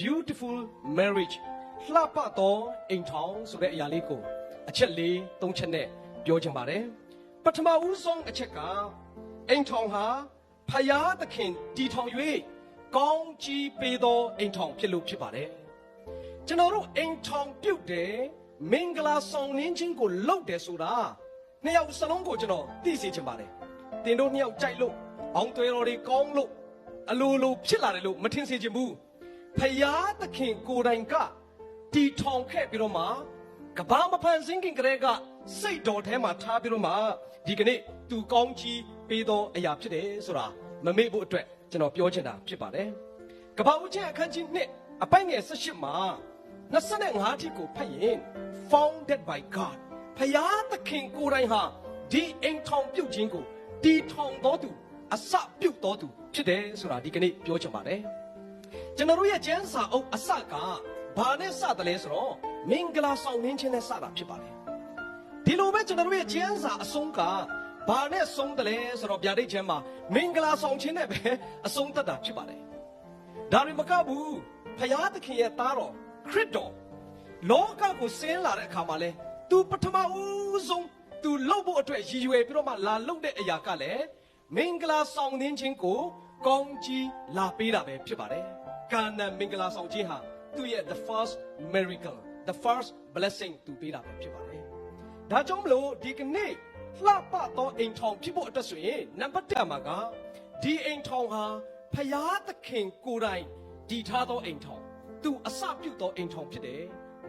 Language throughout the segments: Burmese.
beautiful marriage လှပသောအိမ်ထောင်ဆိုတဲ့အရာလေးကိုအချက်လေးသုံးချက်နဲ့ပြောချင်ပါတယ်ပထမဦးဆုံးအချက်ကအိမ်ထောင်ဟာဖယားသခင်တီထောင်၍ကောင်းကြီးပေးသောအိမ်ထောင်ဖြစ်လို့ဖြစ်ပါတယ်ကျွန်တော်တို့အိမ်ထောင်ပြုတ်တယ်မင်္ဂလာဆောင်နှင်းခြင်းကိုလုပ်တယ်ဆိုတာနှစ်ယောက်စလုံးကိုကျွန်တော်သိစေချင်ပါတယ်တင်တို့နှစ်ယောက်ကြိုက်လို့အောင်သွေးတော်တွေကောင်းလို့အလိုလိုဖြစ်လာတယ်လို့မထင်စေချင်ဘူး ဖယားသခင်ကိုယ်တိုင်ကတီထောင်ခဲ့ပြီးတော့မှကဘာမဖန်ဆင်းခင်ကလေးကစိတ်တော်ထဲမှာထားပြီးတော့မှဒီကနေ့သူကောင်းကြီးပေးသောအရာဖြစ်တယ်ဆိုတာမမေ့ဖို့အတွက်ကျွန်တော်ပြောချင်တာဖြစ်ပါတယ်ကဘာဦးချင်းအခန်းကြီး1အပိုင်းငယ်18မှာ25ထိကိုဖတ်ရင် founded by God ဖယားသခင်ကိုယ်တိုင်ဟာဒီအိမ်ထောင်ပြုတ်ခြင်းကိုတီထောင်တော်သူအစပြုတ်တော်သူဖြစ်တယ်ဆိုတာဒီကနေ့ပြောချင်ပါတယ် ကျွန်တော်တို့ရဲ့ကျမ်းစာအုပ်အစကဘာနဲ့စတယ်လဲဆိုတော့မင်္ဂလာဆောင်နှင်းခြင်းနဲ့စတာဖြစ်ပါတယ်ဒီလိုပဲကျွန်တော်တို့ရဲ့ကျမ်းစာအဆုံးကဘာနဲ့ဆုံးတယ်လဲဆိုတော့ဗျာဒိတ်ကျမ်းမှာမင်္ဂလာဆောင်ခြင်းနဲ့ပဲအဆုံးသတ်တာဖြစ်ပါတယ်ဒါတွေမကဘူးဖယားသခင်ရဲ့သားတော်ခရစ်တော်လောကကိုဆင်းလာတဲ့အခါမှာလဲသူပထမဦးဆုံးသူလှုပ်ဖို့အတွက်ရည်ရွယ်ပြီးတော့မှလာလှုပ်တဲ့အရာကလည်းမင်္ဂလာဆောင်နှင်းခြင်းကိုကောင်းကြီးလာပေးတာပဲဖြစ်ပါတယ် ကာနန်မင်္ဂလာဆောင်ခြင်းဟာသူ့ရဲ့ the first miracle the first blessing သူပေးတာပဲဖြစ်ပါတယ်ဒါကြောင့်မလို့ဒီကနေ့လှပသောအိမ်ထောင်ဖြစ်ဖို့အတွက်ဆိုရင်နံပါတ်1မှာကဒီအိမ်ထောင်ဟာဖယားသခင်ကိုယ်တိုင်တည်ထားသောအိမ်ထောင်သူအစပြုသောအိမ်ထောင်ဖြစ်တယ်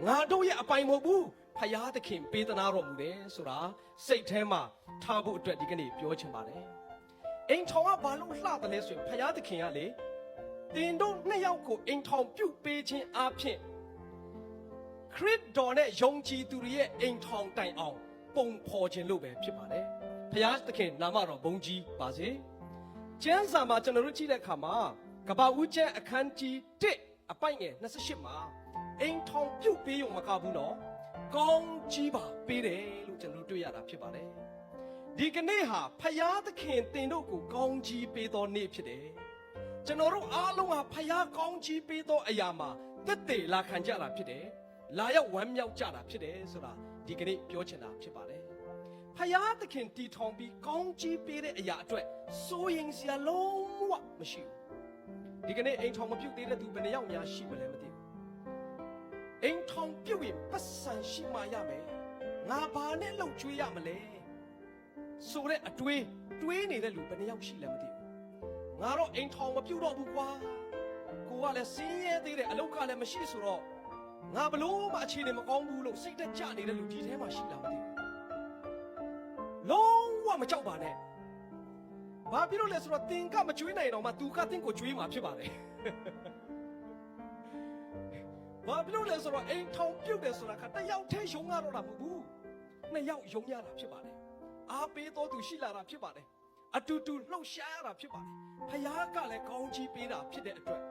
ငါတို့ရဲ့အပိုင်မဟုတ်ဘူးဖယားသခင်ပေးသနာတော်မူတယ်ဆိုတာစိတ်ထဲမှာထားဖို့အတွက်ဒီကနေ့ပြောချင်ပါတယ်အိမ်ထောင်ကဘာလို့လှတယ်လဲဆိုရင်ဖယားသခင်ကလေ တင်တို့နှစ်ယောက်ကိုအိမ်ထောင်ပြုတ်ပေးခြင်းအပြင်ခရစ်တော်နဲ့ယုံကြည်သူတွေရဲ့အိမ်ထောင်တိုင်အောင် ပုံဖော်ခြင်းလို့ပဲဖြစ်ပါတယ်ဖယားသခင်နာမတော်ဘုန်းကြီးပါစေကျမ်းစာမှာကျွန်တော်တို့ကြည့်တဲ့အခါမှာကပ္ပဦးကျမ်းအခန်းကြီး1အပိုက်ငယ်28မှာအိမ်ထောင်ပြုတ်ပေးရုံမကဘူးနော်ကောင်းကြီးပါပေးတယ်လို့ကျွန်တော်တို့တွေ့ရတာဖြစ်ပါတယ်ဒီကနေ့ဟာဖယားသခင်တင်တို့ကိုကောင်းကြီးပေးသောနေ့ဖြစ်တယ် ကျွန်တော်တို့အားလုံးဟာဖယားကောင်းကြီးပေးသောအရာမှာတက်တည်လာခံကြတာဖြစ်တယ်လာရောက်ဝမ်းမြောက်ကြတာဖြစ်တယ်ဆိုတာဒီကနေ့ပြောချင်တာဖြစ်ပါတယ်ဖယားသခင်တီထောင်ပြီးကောင်းကြီးပေးတဲ့အရာအတွက်စိုးရင်စရာလုံးဝမရှိဘူးဒီကနေ့အိမ်ထောင်မပြုတ်သေးတဲ့သူဘယ်နှယောက်များရှိမလဲမသိဘူးအိမ်ထောင်ပြုတ်ရင်ပတ်စံရှိမှရမယ်ငါဘာနဲ့လှုပ်ကြွေးရမလဲဆိုတဲ့အတွေးတွေးနေတဲ့လူဘယ်နှယောက်ရှိလဲမသိဘူး ငါတော့အိမ်ထောင်မပြုတ်တော့ဘူးကွာကိုကလည်းစင်းရဲသေးတယ်အလုတ်ကလည်းမရှိဆိုတော့ငါဘလို့မှအခြေအနေမကောင်းဘူးလို့စိတ်တက်ကြနေတဲ့လူဒီထဲမှာရှိလားမသိဘူးလုံးဝမကြောက်ပါနဲ့ဘာဖြစ်လို့လဲဆိုတော့တင်ကမကျွေးနိုင်တော့မှသူကတင်ကိုကျွေးမှာဖြစ်ပါတယ်ဘာဖြစ်လို့လဲဆိုတော့အိမ်ထောင်ပြုတ်တယ်ဆိုတာကတယောက်တည်းယုံရတော့တာမဟုတ်ဘူးနှစ်ယောက်ယုံရတာဖြစ်ပါတယ်အားပေးတော်သူရှိလာတာဖြစ်ပါတယ် အတူတူလှုပ်ရှားရတာဖြစ်ပါတယ်ဖခင်ကလည်းကောင်းချီးပေးတာဖြစ်တဲ့အတွက်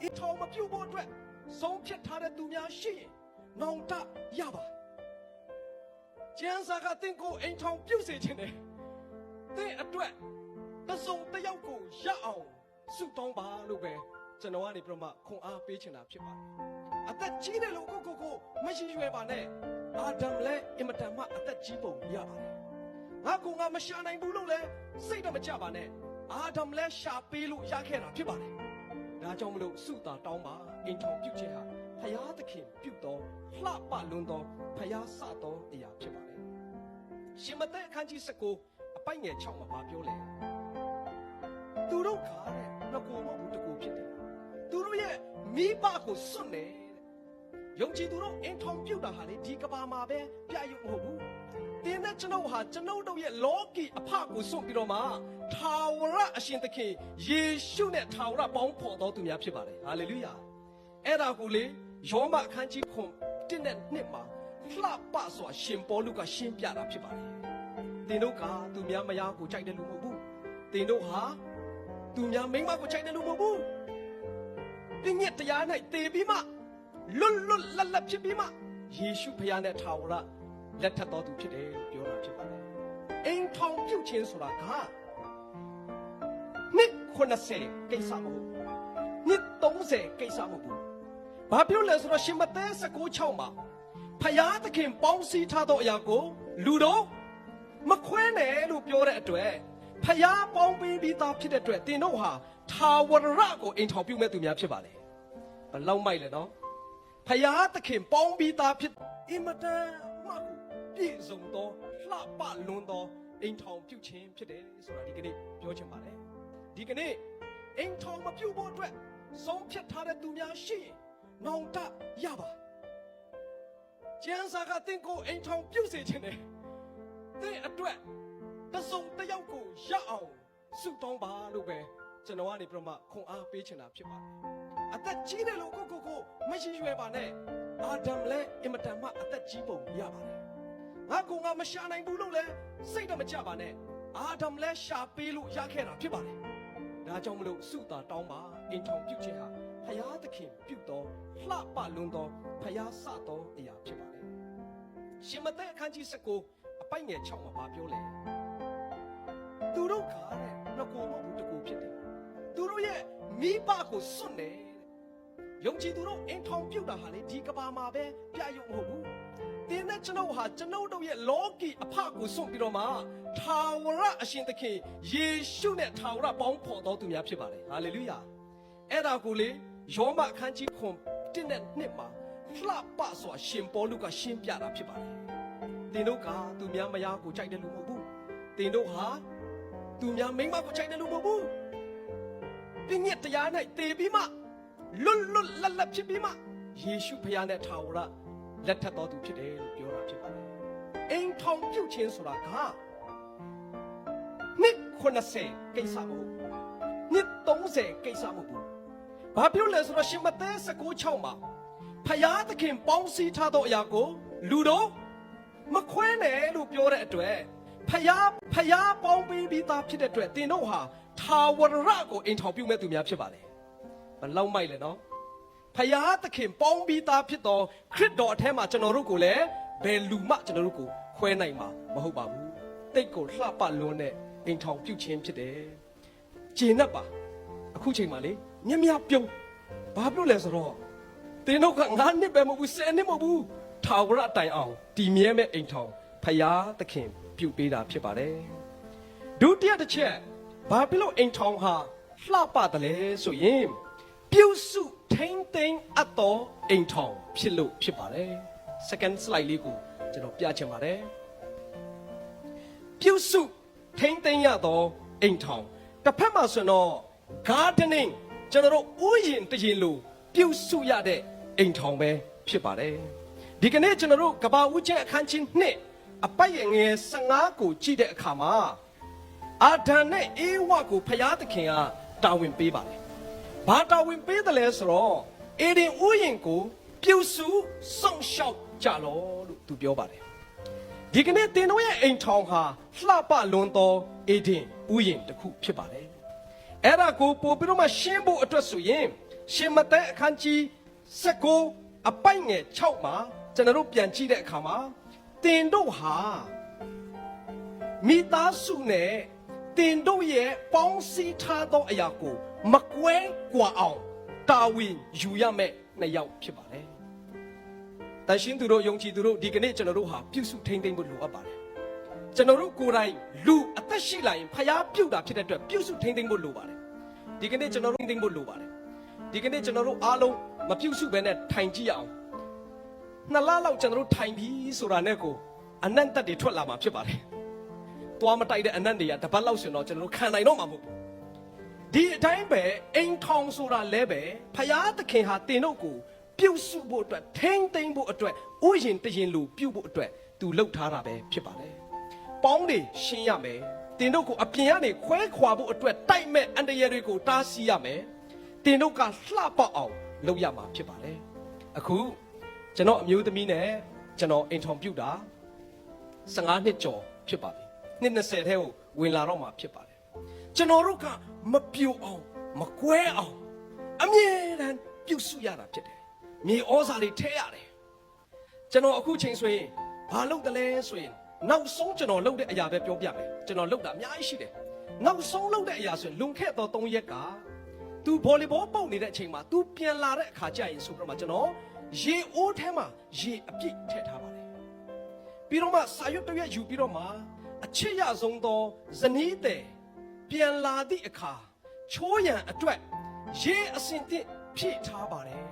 အိမ်ထောင်မပြုတ်ဖို့အတွက်ဆုံးဖြတ်ထားတဲ့သူများရှိရင်နောင်တရပါကျန်းစာကတင့်ကိုအိမ်ထောင်ပြုတ်စေခြင်းနဲ့တင့်အတွက်တစုံတစ်ယောက်ကိုရအောင်ဆုတောင်းပါလို့ပဲကျွန်တော်ကနေပြမခွန်အားပေးချင်တာဖြစ်ပါတယ်အသက်ကြီးတယ်လို့ကိုကိုကိုမရှိရွယ်ပါနဲ့အာဒမ်လည်းအင်မတန်မှအသက်ကြီးပုံရပါတယ် ငါကငါမရှာနိုင်ဘူးလို့လည်းစိတ်တော့မကြပါနဲ့အာဒမ်လည်းရှာပေးလို့ရခဲ့တာဖြစ်ပါတယ်ဒါကြောင့်မလို့စုတာတောင်းပါအိမ်ထောင်ပြုတ်ခြင်းဟာဖယားသခင်ပြုတ်တော်လှပလွန်းတော်ဖယားစတော်အရာဖြစ်ပါတယ်ရှင်မသက်အခန်းကြီး19အပိုက်ငယ်6မှာဗာပြောလဲသူတို့ခါတဲ့ငကိုမဟုတ်ဘူးတကူဖြစ်တယ်သူတို့ရဲ့မိဘကိုစွန့်တယ်ယုံကြည်သူတို့အိမ်ထောင်ပြုတ်တာဟာလေဒီကဘာမှာပဲပြရုပ်မဟုတ်ဘူး တင်းတဲ့ကျွန်ုပ်ဟာကျွန်ုပ်တို့ရဲ့လောကီအဖကိုစွန့်ပြီးတော့မှထာဝရအရှင်သခင်ယေရှုနဲ့ထာဝရပေါင်းဖော်တော်သူများဖြစ်ပါတယ်ဟာလေလုယာအဲ့ဒါကိုလေယောမအခန်းကြီးခွန်တင်းတဲ့နှစ်မှာလှပစွာရှင်ပေါလုကရှင်းပြတာဖြစ်ပါတယ်တင်တို့ကသူများမယားကိုကြိုက်တယ်လို့မဟုတ်ဘူးတင်တို့ဟာသူများမိန်းမကိုကြိုက်တယ်လို့မဟုတ်ဘူးပြည့်ညက်တရား၌တည်ပြီးမှလွတ်လွတ်လပ်လပ်ဖြစ်ပြီးမှယေရှုဖခင်နဲ့ထာဝရ လက်ထပ်တော်သူဖြစ်တယ်လို့ပြောတာဖြစ်ပါတယ်အိမ်ထောင်ပြုတ်ခြင်းဆိုတာကနှစ်80ကိစ္စမဟုတ်နှစ်30ကိစ္စမဟုတ်ဘူးဘာပြောလဲဆိုတော့ရှင်မဿဲ19:6မှာဖယားသခင်ပေါင်းစည်းထားသောအရာကိုလူတို့မခွဲနဲ့လို့ပြောတဲ့အတွက်ဖယားပေါင်းပေးပြီးသားဖြစ်တဲ့အတွက်တင်တို့ဟာထာဝရကိုအိမ်ထောင်ပြုမဲ့သူများဖြစ်ပါလေဘယ်လောက်မိုက်လဲနော်ဖယားသခင်ပေါင်းပြီးသားဖြစ်အင်မတန်မှ ပြည့်စုံသောလှပလွန်းသောအိမ်ထောင်ပြုခြင်းဖြစ်တယ်ဆိုတာဒီကနေ့ပြောချင်ပါတယ်ဒီကနေ့အိမ်ထောင်မပြုဖို့အတွက်ဆုံးဖြတ်ထားတဲ့သူများရှိရင်နောင်တရပါကျန်းစာကတင့်ကိုအိမ်ထောင်ပြုစေခြင်းနဲ့တင့်အတွက်တစ်စုံတစ်ယောက်ကိုရအောင်ဆုတောင်းပါလို့ပဲကျွန်တော်ကနေပြမခွန်အားပေးချင်တာဖြစ်ပါတယ်အသက်ကြီးတယ်လို့ကိုကိုကိုမရှိရွယ်ပါနဲ့အာဒမ်လည်းအင်မတန်မှအသက်ကြီးပုံရပါတယ် ငါကောင်ကမရှာနိုင်ဘူးလို့လည်းစိတ်တော့မကြပါနဲ့အာဒမ်လည်းရှာပေးလို့ရခဲ့တာဖြစ်ပါတယ်ဒါကြောင့်မလို့ဆုတာတောင်းပါအိမ်ထောင်ပြုခြင်းဟာဖယားသခင်ပြုတော်လှပလွန်းတော်ဖယားစတော်အရာဖြစ်ပါတယ်ရှင်မသက်အခန်းကြီး19အပိုက်ငယ်6မှာပြောလဲသူတို့ကတဲ့ငကိုမဟုတ်ဘူးတကူဖြစ်တယ်သူတို့ရဲ့မိဘကိုစွန့်တယ်ယုံကြည်သူတို့အိမ်ထောင်ပြုတ်တာဟာလေဒီကဘာမှာပဲပြရုံမဟုတ်ဘူး တင်းနဲ့ကျွန်ုပ်ဟာကျွန်ုပ်တို့ရဲ့လောကီအဖကိုစွန့်ပြီးတော့မှထာဝရအရှင်သခင်ယေရှုနဲ့ထာဝရပေါင်းဖော်တော်သူများဖြစ်ပါတယ်ဟာလေလုယာအဲ့ဒါကိုလေယောမအခန်းကြီးခွန်တင်းနဲ့နှစ်မှာလှပစွာရှင်ပေါလုကရှင်းပြတာဖြစ်ပါတယ်တင်တို့ကသူများမယားကိုကြိုက်တယ်လို့မဟုတ်ဘူးတင်တို့ဟာသူများမိန်းမကိုကြိုက်တယ်လို့မဟုတ်ဘူးပြည့်ညက်တရား၌တည်ပြီးမှလွတ်လွတ်လပ်လပ်ဖြစ်ပြီးမှယေရှုဖခင်နဲ့ထာဝရ လက်ထပ်တော်သူဖြစ်တယ်လို့ပြောတာဖြစ်ပါတယ်အိမ်ထောင်ပြုတ်ခြင်းဆိုတာကနှစ်90ကိစ္စမဟုတ်ဘူးနှစ်30ကိစ္စမဟုတ်ဘူးဘာပြောလဲဆိုတော့ရှင်မဿဲ19:6မှာဖယားသခင်ပေါင်းစည်းထားသောအရာကိုလူတို့မခွဲနဲ့လို့ပြောတဲ့အတွက်ဖယားဖယားပေါင်းပေးပြီးသားဖြစ်တဲ့အတွက်တင်တို့ဟာထာဝရကိုအိမ်ထောင်ပြုမဲ့သူများဖြစ်ပါလေဘလောက်မိုက်လဲနော် ဖယားသခင်ပေါင်းပြီးသားဖြစ်သောခရစ်တော်အထက်မှာကျွန်တော်တို့ကိုလည်းဘယ်လူမှကျွန်တော်တို့ကိုခွဲနိုင်မှာမဟုတ်ပါဘူးတိတ်ကိုလှပလွန်းတဲ့အိမ်ထောင်ပြုခြင်းဖြစ်တယ်ဂျင်းနဲ့ပါအခုချိန်မှာလေမြက်မြပြုံးဘာပြောလဲဆိုတော့တင်းတို့ကငါနှစ်ပဲမဟုတ်ဘူးဆယ်နှစ်မဟုတ်ဘူးထာဝရတိုင်အောင်တည်မြဲမဲ့အိမ်ထောင်ဖယားသခင်ပြုတ်ပေးတာဖြစ်ပါတယ်ဒုတိယတစ်ချက်ဘာဖြစ်လို့အိမ်ထောင်ဟာလှပတယ်လဲဆိုရင်ပြုစု ထိမ့်သိမ်းအပ်သောအိမ်ထောင်ဖြစ်လို့ဖြစ်ပါတယ် second slide လေးကိုကျွန်တော်ပြချင်ပါတယ်ပြုစုထိမ့်သိမ်းရသောအိမ်ထောင်တစ်ဖက်မှာဆိုရင်တော့ gardening ကျွန်တော်တို့ဥယျာဉ်တရင်လိုပြုစုရတဲ့အိမ်ထောင်ပဲဖြစ်ပါတယ်ဒီကနေ့ကျွန်တော်တို့ကဘာဦးကျက်အခန်းချင်းနှစ်အပိုက်ရငယ်15ကိုကြည့်တဲ့အခါမှာအာဒံနဲ့အေဝါကိုဖျားသခင်ကတာဝန်ပေးပါတယ် ဘာတာဝန်ပေးတယ်လဲဆိုတော့အေဒင်ဥယျာဉ်ကိုပြုစုစောင့်ရှောက်ကြလောလို့သူပြောပါတယ်ဒီကနေ့တင်တို့ရဲ့အိမ်ထောင်ဟာလှပလွန်းသောအေဒင်ဥယျာဉ်တစ်ခုဖြစ်ပါတယ်။အဲ့ဒါကိုပို့ပြီးတော့မှရှင်းဖို့အတွက်ဆိုရင်ရှင်မသက်အခန်းကြီး19အပိုက်ငယ်6မှာကျွန်တော်တို့ပြန်ကြည့်တဲ့အခါမှာတင်တို့ဟာမိသားစုနဲ့တင်တို့ရဲ့ပေါင်းစည်းထားသောအရာကို မကွဲကွာအောင်တာဝန်ယူရမယ့်နှစ်ယောက်ဖြစ်ပါတယ်။တန်ရှင်းသူတို့ယုံကြည်သူတို့ဒီကနေ့ကျွန်တော်တို့ဟာပြုစုထိန်းသိမ်းဖို့လိုအပ်ပါတယ်ကျွန်တော်တို့ကိုယ်တိုင်လူအသက်ရှိလာရင်ဖျားပြုတ်တာဖြစ်တဲ့အတွက်ပြုစုထိန်းသိမ်းဖို့လိုပါတယ်ဒီကနေ့ကျွန်တော်တို့ထိန်းသိမ်းဖို့လိုပါတယ်ဒီကနေ့ကျွန်တော်တို့အားလုံးမပြုစုဘဲနဲ့ထိုင်ကြည့်ရအောင်နှစ်လလောက်ကျွန်တော်တို့ထိုင်ပြီဆိုတာနဲ့ကိုအနန္တတွေထွက်လာမှာဖြစ်ပါတယ်သွားမတိုက်တဲ့အနန္တတွေကတပတ်လောက်ဆိုရင်တော့ကျွန်တော်တို့ခံနိုင်တော့မှာမဟုတ်ဘူး ဒီအတိုင်းပဲအိမ်ထောင်ဆိုတာလဲပဲဖယားသခင်ဟာတင်တို့ကိုပြုတ်စုဖို့အတွက်ထိမ့်သိမ့်ဖို့အတွက်ဥယျင်တရင်လူပြုတ်ဖို့အတွက်သူလှုပ်ထားတာပဲဖြစ်ပါတယ်။ပေါင်းတွေရှင်းရမယ်။တင်တို့ကိုအပြင်ကနေခွဲခွာဖို့အတွက်တိုက်မဲ့အန္တရာယ်တွေကိုတားဆီးရမယ်။တင်တို့ကလှပအောင်လုပ်ရမှာဖြစ်ပါတယ်။အခုကျွန်တော်အမျိုးသမီးနဲ့ကျွန်တော်အိမ်ထောင်ပြုတ်တာ15နှစ်ကျော်ဖြစ်ပါပြီ။နှစ်20ထဲကိုဝင်လာတော့မှာဖြစ်ပါတယ်။ကျွန်တော်တို့က မပြိုအောင်မကွဲအောင်အမြဲတမ်းပြုစုရတာဖြစ်တယ်။မြေဩဇာတွေထဲရတယ်။ကျွန်တော်အခုချိန်ဆိုရင်ဘာလုပ်တယ်လဲဆိုရင်နောက်ဆုံးကျွန်တော်လုပ်တဲ့အရာပဲပြောပြမယ်။ကျွန်တော်လုပ်တာအများကြီးရှိတယ်။နောက်ဆုံးလုပ်တဲ့အရာဆိုရင်လွန်ခဲ့သော3ရက်ကသူ तू ဗော်လီဘောပုတ်နေတဲ့အချိန်မှာ तू ပြန်လာတဲ့အခါကျရင်ဆိုပြီးတော့မှကျွန်တော်ရေအိုးထဲမှာရေအပြည့်ထည့်ထားပါတယ်ပြီးတော့မှစာရွက်တစ်ရွက်ယူပြီးတော့မှအချစ်ရဆုံးသောဇနီးတဲ့ ပြန်လာသည့်အခါချိုးရန်အတွက်ရေအစင်တစ်ဖြည့်ထားပါတယ်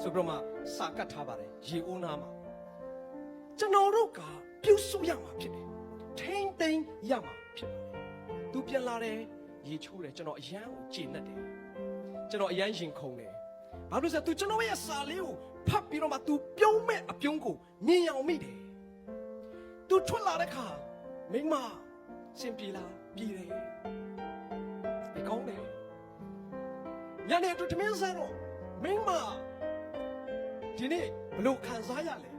ဆိုပြီးတော့မှစာကတ်ထားပါတယ်ရေအိုးနားမှာကျွန်တော်တို့ကပြုစုရမှာဖြစ်တယ်ထိမ့်သိမ်းရမှာဖြစ်ပါတယ်သူပြန်လာတယ်ရေချိုးတယ်ကျွန်တော်အရန်ကိုကျေနပ်တယ်ကျွန်တော်အရန်ရင်ခုန်တယ်ဘာလို့လဲဆိုတော့ तू ကျွန်တော်ရဲ့စာလေးကိုဖတ်ပြီးတော့မှ तू ပြုံးမဲ့အပြုံးကိုမြင်အောင်မိတယ် तू ထွက်လာတဲ့ခါမိမစင်ပြေလားပြေတယ်ဒီ ကောင်းတယ်ညနေတူတမင်းစားတော့မိမဒီနေ့ဘလို့ခံစားရလဲ